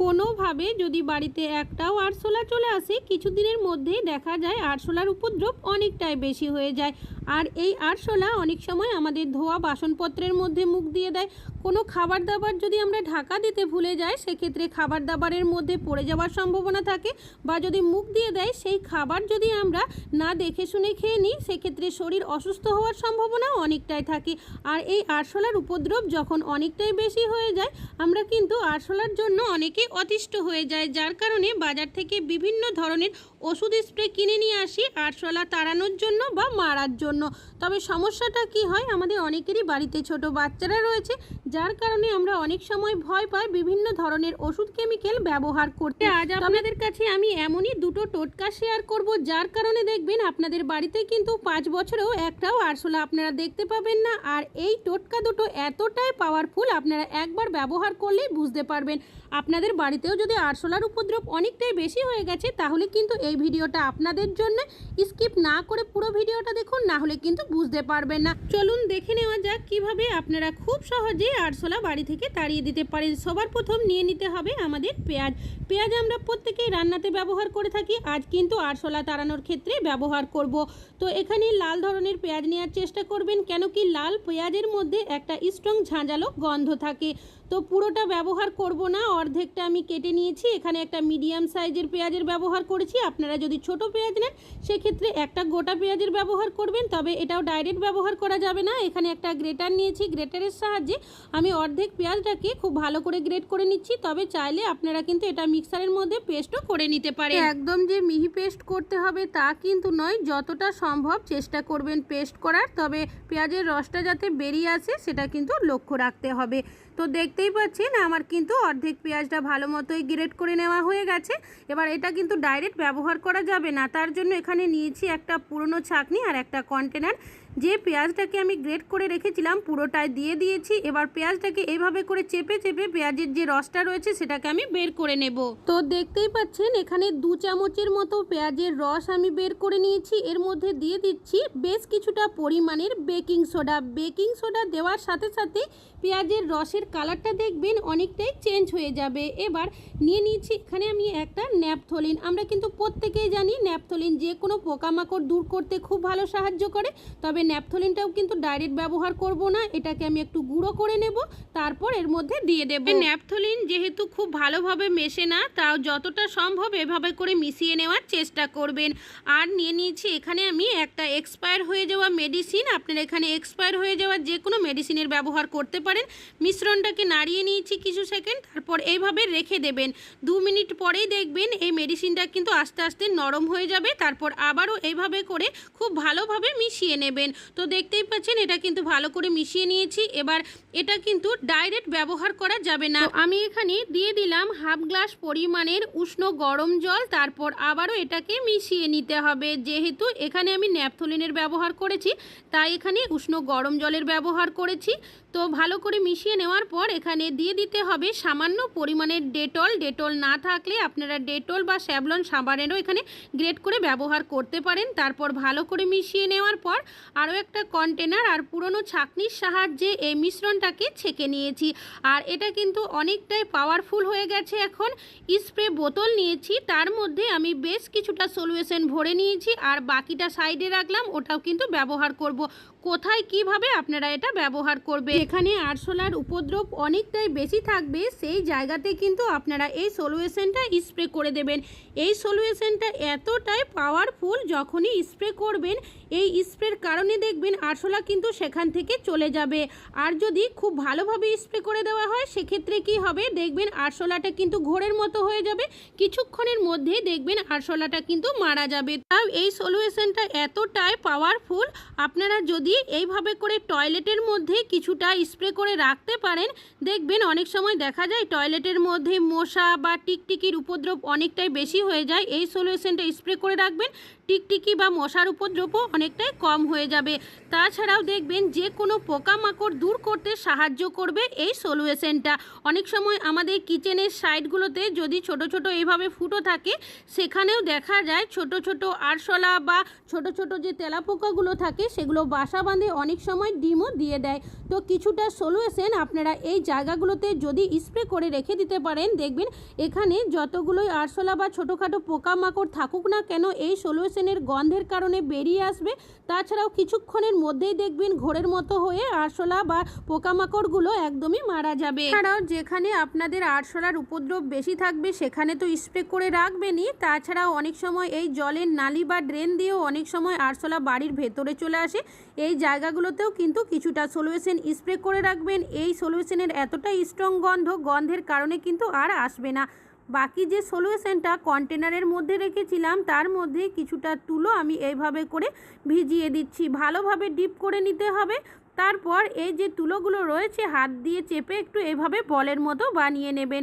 কোনোভাবে যদি বাড়িতে একটাও আরশোলা চলে আসে কিছু দিনের মধ্যেই দেখা যায় আরশোলার উপদ্রব অনেকটাই বেশি হয়ে যায়। আর এই আরশোলা অনেক সময় আমাদের ধোয়া বাসনপত্রের মধ্যে মুখ দিয়ে দেয়। কোনো খাবার দাবার যদি আমরা ঢাকা দিতে ভুলে যাই, সেক্ষেত্রে খাবার দাবারের মধ্যে পড়ে যাওয়ার সম্ভাবনা থাকে বা যদি মুখ দিয়ে দেয়, সেই খাবার যদি আমরা না দেখে শুনে খেয়ে নিই, সেক্ষেত্রে শরীর অসুস্থ হওয়ার সম্ভাবনা অনেকটাই থাকে। আর এই আরশোলার উপদ্রব যখন অনেকটাই বেশি হয়ে যায়, আমরা কিন্তু আরশোলার জন্য অনেকে অতিষ্ঠ হয়ে যায়। যার কারণে বাজার থেকে বিভিন্ন ধরনের ওষুধ স্প্রে কিনে নিয়ে আসি আরশোলা তাড়ানোর জন্য বা মারার জন্য। তবে সমস্যাটা কি হয় আমাদের অনেকেরই বাড়িতে ছোট বাচ্চারা রয়েছে যার কারণে আমরা অনেক সময় ভয় পাই বিভিন্ন ধরনের ওষুধ কেমিক্যাল ব্যবহার করতে। আজ আপনাদের কাছে আমি এমনই দুটো টোটকা শেয়ার করব যার কারণে দেখবেন আপনাদের বাড়িতে কিন্তু পাঁচ বছরেও একটাও আরশোলা আপনারা দেখতে পাবেন না। আর এই টোটকা দুটো এতটাই পাওয়ারফুল আপনারা একবার ব্যবহার করলেই বুঝতে পারবেন। আপনাদের বাড়িতেও যদি আরশোলার উপদ্রব অনেকটাই বেশি হয়ে গেছে তাহলে কিন্তু এই ভিডিওটা আপনাদের জন্য। স্কিপ না করে পুরো ভিডিওটা দেখুন, না হলে কিন্তু বুঝতে পারবেন না। চলুন দেখে নেওয়া যাক কীভাবে আপনারা খুব সহজেই আরশোলা বাড়ি থেকে তাড়িয়ে দিতে পারেন। সবার প্রথম নিয়ে নিতে হবে আমাদের পেঁয়াজ। পেঁয়াজ আমরা প্রত্যেকেই রান্নাতে ব্যবহার করে থাকি। আজ কিন্তু আরশোলা তাড়ানোর ক্ষেত্রে ব্যবহার করব। তো এখানে লাল ধরনের পেঁয়াজ নেওয়ার চেষ্টা করবেন, কেন কি লাল পেঁয়াজের মধ্যে একটা স্ট্রং ঝাঁঝালো গন্ধ থাকে। তো পুরোটা ব্যবহার করব না, অর্ধেকটা আমি কেটে নিয়েছি। এখানে একটা মিডিয়াম সাইজের পেঁয়াজের ব্যবহার করেছি। আপনারা যদি ছোট পেঁয়াজ নেন, সেক্ষেত্রে একটা গোটা পেঁয়াজের ব্যবহার করবেন, তবে এটাও ডাইরেক্ট ব্যবহার করা যাবে না। এখানে একটা গ্রেটার নিয়েছি গ্রেটারের সাহায্যে আমি অর্ধেক পেঁয়াজটাকে খুব ভালো করে গ্রেট করে নিচ্ছি। তবে চাইলে আপনারা কিন্তু এটা মিক্সারের মধ্যে পেস্টও করে নিতে পারেন। একদম যে মিহি পেস্ট করতে হবে তা কিন্তু নয়, যতটা সম্ভব চেষ্টা করবেন পেস্ট করার। তবে পেঁয়াজের রসটা যাতে বেরিয়ে আসে, সেটা কিন্তু লক্ষ্য রাখতে হবে। তো দেখতেই পাচ্ছেন, আমার কিন্তু অর্ধেক পেঁয়াজটা ভালো মতোই গ্রেট করে নেওয়া হয়ে গেছে। এবার এটা কিন্তু ডাইরেক্ট ব্যবহার করা যাবে না। তার জন্য এখানে নিয়েছি একটা পুরনো ছাকনি আর একটা কন্টেনার যে পেঁয়াজটাকে আমি গ্রেট করে রেখেছিলাম, পুরোটাই দিয়ে দিয়েছি। এবার পেঁয়াজটাকে এভাবে করে চেপে চেপে পেঁয়াজের যে রসটা রয়েছে, সেটাকে আমি বের করে নেব। তো দেখতেই পাচ্ছেন, এখানে দু চামচের মতো পেঁয়াজের রস আমি বের করে নিয়েছি। এর মধ্যে দিয়ে দিচ্ছি বেশ কিছুটা পরিমাণের বেকিং সোডা। বেকিং সোডা দেওয়ার সাথে সাথে পেঁয়াজের রসের কালারটা দেখবেন অনেকটাই চেঞ্জ হয়ে যাবে। এবার নিয়ে নিয়েছি এখানে আমি একটা ন্যাপথলিন। আমরা কিন্তু প্রত্যেকেই জানি ন্যাপথলিন যে কোনো পোকামাকড় দূর করতে খুব ভালো সাহায্য করে। তবে ন্যাপথলিনটাও কিন্তু ডাইরেক্ট ব্যবহার করব না, এটাকে আমি একটু গুঁড়ো করে নেব, তারপর এর মধ্যে দিয়ে দেব। ন্যাপথলিন যেহেতু খুব ভালোভাবে মেশে না, তাও যতটা সম্ভব এভাবে করে মিশিয়ে নেওয়ার চেষ্টা করবেন। আর নিয়ে নিয়েছি এখানে আমি একটা এক্সপায়ার হয়ে যাওয়া মেডিসিন, আপনারা এখানে এক্সপায়ার হয়ে যাওয়া যে কোনো মেডিসিনের ব্যবহার করতে পারেন। মিশ্রণটাকে নাড়িয়ে নিয়েছি কিছু সেকেন্ড, তারপর এইভাবে রেখে দেবেন। দু মিনিট পরেই দেখবেন এই মেডিসিনটা কিন্তু আস্তে আস্তে নরম হয়ে যাবে, তারপর আবারও এইভাবে করে খুব ভালোভাবে মিশিয়ে নেবেন। তো দেখতেই পাচ্ছেন এটা কিন্তু ভালো করে মিশিয়ে নিয়েছি। এবার এটা কিন্তু ডাইরেক্ট ব্যবহার করা যাবে না। আমি এখানে দিয়ে দিলাম হাফ গ্লাস পরিমাণের উষ্ণ গরম জল। তারপর আবারও এটাকে মিশিয়ে নিতে হবে। যেহেতু এখানে আমি ন্যাপথলিনের ব্যবহার করেছি তাই এখানে উষ্ণ গরম জলের ব্যবহার করেছি। তো ভালো করে মিশিয়ে নেওয়ার পর এখানে দিয়ে দিতে হবে সামান্য পরিমাণের ডেটল। ডেটল না থাকলে আপনারা ডেটল বা স্যাভলন সাবানেরও এখানে গ্রেট করে ব্যবহার করতে পারেন। তারপর ভালো করে মিশিয়ে নেওয়ার পর আরও একটা কন্টেনার আর পুরনো ছাকনির সাহায্যে এই মিশ্রণটাকে ছেঁকে নিয়েছি। আর এটা কিন্তু অনেকটাই পাওয়ারফুল হয়ে গেছে এখন। স্প্রে বোতল নিয়েছি, তার মধ্যে আমি বেশ কিছুটা সলিউশন ভরে নিয়েছি। আর বাকিটা সাইডে রাখলাম, ওটাও কিন্তু ব্যবহার করব। কোথায় কীভাবে আপনারা এটা ব্যবহার করবে এখানে আরশোলার উপদ্রব অনেকটাই বেশি থাকবে, সেই জায়গাতে কিন্তু আপনারা এই সলিউশনটা স্প্রে করে দেবেন। এই সলিউশনটা এতটাই পাওয়ারফুল যখনই স্প্রে করবেন, এই স্প্রের কারণে দেখবেন আরশোলা কিন্তু সেখান থেকে চলে যাবে। আর যদি খুব ভালোভাবে স্প্রে করে দেওয়া হয়, সেক্ষেত্রে কি হবে? দেখবেন আরশোলাটা কিন্তু ঘোরের মতো হয়ে যাবে। কিছুক্ষণের মধ্যেই দেখবেন আরশোলাটা কিন্তু মারা যাবে। তাও এই সলিউশনটা এতটাই পাওয়ারফুল আপনারা যদি এইভাবে করে টয়লেটের মধ্যে কিছুটা স্প্রে করে রাখতে পারেন। দেখবেন অনেক সময় দেখা যায় টয়লেটের মধ্যে মশা বা টিকটিকির উপদ্রব অনেকটাই বেশি হয়ে যায়। এই সলিউশনটা স্প্রে করে রাখবেন। টিকটিকি বা মশার উপদ্রবও অনেকটাই কম হয়ে যাবে। তাছাড়াও দেখবেন যে কোনো পোকামাকড় দূর করতে সাহায্য করবে এই সলিউশনটা। অনেক সময় আমাদের কিচেনের সাইডগুলোতে যদি ছোট ছোট এইভাবে ফুটো থাকে, সেখানেও দেখা যায় ছোট ছোট আরশোলা বা ছোট ছোট যে তেলাপোকাগুলো থাকে, সেগুলো বাসা বাঁধে অনেক সময় ডিমও দিয়ে দেয়। তো কিছুটা সলিউশন আপনারা এই জায়গাগুলোতে যদি স্প্রে করে রেখে দিতে পারেন, দেখবেন এখানে যতগুলোই আরশোলা বা ছোটোখাটো পোকামাকড় থাকুক না কেন, এই সলিউশনের গন্ধের কারণে বেরিয়ে আসবে। তাছাড়াও কিছুক্ষণের মধ্যেই দেখবেন ঘোরের মতো হয়ে আরশোলা বা পোকামাকড়গুলো একদমই মারা যাবে। এছাড়াও যেখানে আপনাদের আরশোলার উপদ্রব বেশি থাকবে, সেখানে তো স্প্রে করে রাখবেনই। তাছাড়াও অনেক সময় এই জলের নালি বা ড্রেন দিয়েও অনেক সময় আরশোলা বাড়ির ভেতরে চলে আসে। এই জায়গাগুলোতেও কিন্তু কিছুটা সলিউশন স্প্রে করে রাখবেন। এই সলিউশনের এতটা স্ট্রং গন্ধ, গন্ধের কারণে কিন্তু আর আসবে না। বাকি যে সলিউশনটা কন্টেনারের মধ্যে রেখেছিলাম, তার মধ্যে কিছুটা তুলো আমি এইভাবে করে ভিজিয়ে দিচ্ছি। ভালোভাবে ডিপ করে নিতে হবে। তারপর এই যে তুলোগুলো রয়েছে, হাত দিয়ে চেপে একটু এভাবে বলের মতো বানিয়ে নেবেন।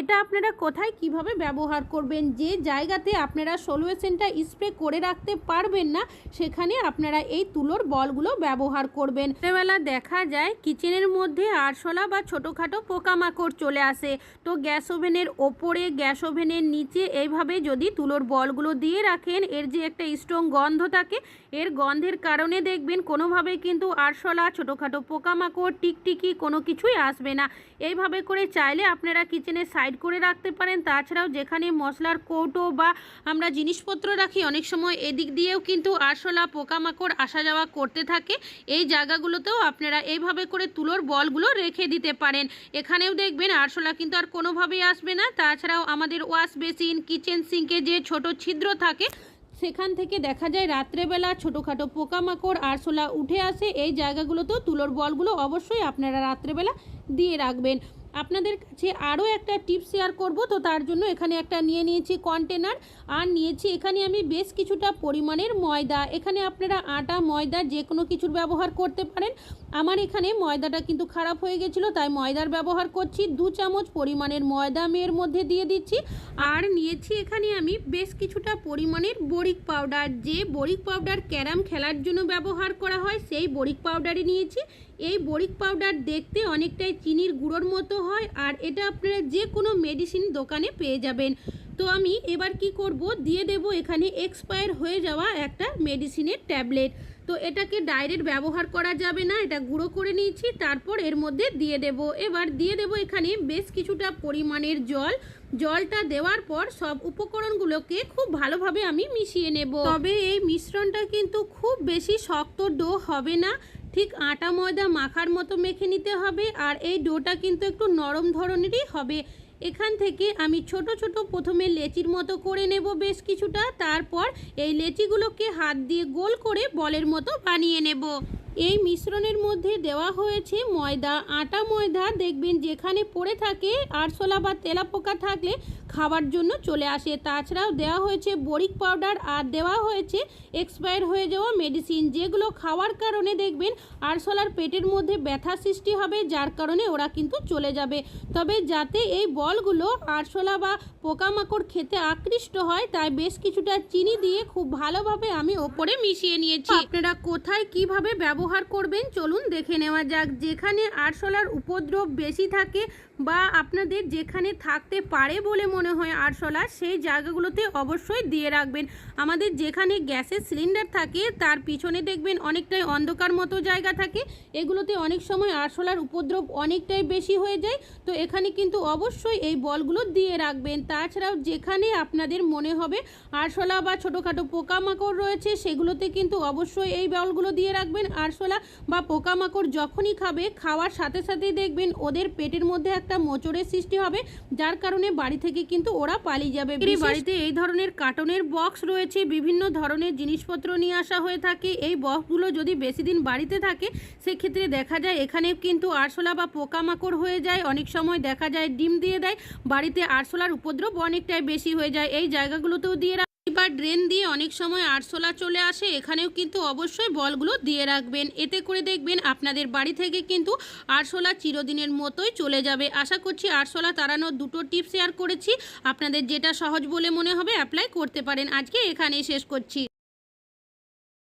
এটা আপনারা কোথায় কীভাবে ব্যবহার করবেন? যে জায়গাতে আপনারা সলিউশনটা স্প্রে করে রাখতে পারবেন না, সেখানে আপনারা এই তুলোর বলগুলো ব্যবহার করবেন। বেলা দেখা যায় কিচেনের মধ্যে আরশোলা বা ছোটোখাটো পোকামাকড় চলে আসে। তো গ্যাস ওভেনের ওপরে, গ্যাস ওভেনের নিচে এইভাবে যদি তুলোর বলগুলো দিয়ে রাখেন, এর যে একটা স্ট্রং গন্ধ থাকে, এর গন্ধের কারণে দেখবেন কোনোভাবে কিন্তু আরশোলা, ছোটোখাটো পোকামাকড়, টিকটিকি কোনো কিছুই আসবে না। এইভাবে করে চাইলে আপনারা কিচেনের সাইড করে রাখতে পারেন। তাছাড়াও যেখানে মশলার কৌটো বা আমরা জিনিসপত্র রাখি, অনেক সময় এদিক দিয়েও কিন্তু আরশোলা, পোকামাকড় আসা যাওয়া করতে থাকে। এই জায়গাগুলোতেও আপনারা এইভাবে করে তুলোর বলগুলো রেখে দিতে পারেন। এখানেও দেখবেন আরশোলা কিন্তু আর কোনোভাবেই আসবে না। তাছাড়াও আমাদের ওয়াশ বেসিন, কিচেন সিঙ্কে যে ছোট ছিদ্র থাকে, সেখান থেকে দেখা যায় রাত্রেবেলা ছোটোখাটো পোকামাকড়, আরশোলা উঠে আসে। এই জায়গাগুলোতেও তুলোর বলগুলো অবশ্যই আপনারা রাত্রেবেলা দিয়ে রাখবেন। আপনাদের কাছে আরও একটা টিপ শেয়ার করব। তো তার জন্য এখানে একটা নিয়ে নিয়েছি কন্টেনার। আর নিয়েছি, এখানে আমি বেশ কিছুটা পরিমাণের ময়দা। এখানে আপনারা আটা, ময়দা যে কোনো কিছুর ব্যবহার করতে পারেন। আমার এখানে ময়দাটা কিন্তু খারাপ হয়ে গেছিল, তাই ময়দার ব্যবহার করছি। দু চামচ পরিমাণের ময়দা আমি এর মধ্যে দিয়ে দিচ্ছি। আর নিয়েছি এখানে আমি বেশ কিছুটা পরিমাণের বরিক পাউডার। যে বরিক পাউডার ক্যারাম খেলার জন্য ব্যবহার করা হয়, সেই বরিক পাউডারই নিয়েছি। এই বরিক পাউডার দেখতে অনেকটাই চিনির গুঁড়োর মতো হয়, আর এটা আপনারা যে কোনো মেডিসিন দোকানে পেয়ে যাবেন। তো আমি এবার কি করব? দিয়ে দেব এখানে এক্সপায়ার হয়ে যাওয়া একটা মেডিসিনের ট্যাবলেট তো এটাকে ডাইরেক্ট ব্যবহার করা যাবে না, এটা গুঁড়ো করে নিয়েছি, তারপর এর মধ্যে দিয়ে দেব। এবার দিয়ে দেব এখানে বেশ কিছুটা পরিমাণের জল। জলটা দেওয়ার পর সব উপকরণগুলোকে খুব ভালোভাবে আমি মিশিয়ে নেব। তবে এই মিশ্রণটা কিন্তু খুব বেশি শক্ত ডো হবে না। ঠিক আটা ময়দা মাখার মতো মেখে নিতে হবে আর এই ডোটা কিন্তু একটু নরম ধরনেরই হবে। এখান থেকে আমি ছোট ছোট প্রথমে লেচির মতো করে নেব বেশ কিছুটা, তারপর এই লেচিগুলোকে হাত দিয়ে গোল করে বলের মতো বানিয়ে নেব। এই মিশ্রণের মধ্যে দেওয়া হয়েছে ময়দা। আটা ময়দা দেখবেন যেখানে পড়ে থাকে, আরশোলা বা তেলাপোকা থাকলে খাবার জন্য চলে আসে। তাছাড়াও দেওয়া হয়েছে বরিক পাউডার আর দেওয়া হয়েছে এক্সপায়ার হয়ে যাওয়া মেডিসিন। যেগুলো খাওয়ার কারণে দেখবেন আরশোলার পেটের মধ্যে ব্যথা সৃষ্টি হবে, যার কারণে ওরা কিন্তু চলে যাবে। তবে যাতে এই বলগুলো আরশোলা বা পোকামাকড় খেতে আকৃষ্ট হয়, তাই বেশ কিছুটা চিনি দিয়ে খুব ভালোভাবে আমি ওপরে মিশিয়ে নিয়েছি। আপনারা কোথায় কীভাবে ব্যবহার করবেন। চলুন দেখে নেওয়া যাক, যেখানে আরশোলার উপদ্রব বেশি থাকে বা আপনাদের যেখানে থাকতে পারে বলে মনে হয় আরশোলা, সেই জায়গাগুলোতে অবশ্যই দিয়ে রাখবেন। আমাদের যেখানে গ্যাসের সিলিন্ডার থাকে, তার পিছনে দেখবেন অনেকটাই অন্ধকার মতো জায়গা থাকে। এগুলোতে অনেক সময় আরশোলার উপদ্রব অনেকটাই বেশি হয়ে যায়। তো এখানে কিন্তু অবশ্যই এই বলগুলো দিয়ে রাখবেন। তাছাড়াও যেখানে আপনাদের মনে হবে আরশোলা বা ছোটোখাটো পোকামাকড় রয়েছে, সেগুলোতে কিন্তু অবশ্যই এই বলগুলো দিয়ে রাখবেন। আরশোলা বা পোকামাকড় যখনই খাবে খাওয়ার সাথে সাথেই দেখবেন ওদের পেটের মধ্যে একটা মোচড়ের সৃষ্টি হবে যার কারণে বাড়ি থেকে কিন্তু ওরা পালিয়ে যাবে। এই বাড়িতে এই ধরনের কার্টনের বক্স রয়েছে বিভিন্ন ধরনের জিনিসপত্র নিয়ে আসা হয়ে থাকে। এই বক্সগুলো যদি বেশি দিন বাড়িতে থাকে সেক্ষেত্রে দেখা যায় এখানে কিন্তু আরশোলা বা পোকামাকড় হয়ে যায়। অনেক সময় দেখা যায় ডিম দিয়ে দেয় বাড়িতে আরশোলার উপদ্রব অনেকটাই বেশি হয়ে যায়। এই জায়গাগুলোতেও দিয়ে বা ড্রেন দিয়ে অনেক সময় আরশোলা চলে আসে, এখানেও কিন্তু অবশ্যই বলগুলো দিয়ে রাখবেন। এতে করে দেখবেন আপনাদের বাড়ি থেকে কিন্তু আরশোলা চিরদিনের মতোই চলে যাবে। আশা করছি আরশোলা তাড়ানোর দুটো টিপস শেয়ার করেছি। আপনাদের যেটা সহজ বলে মনে হবে অ্যাপ্লাই করতে পারেন। আজকে এখানেই শেষ করছি।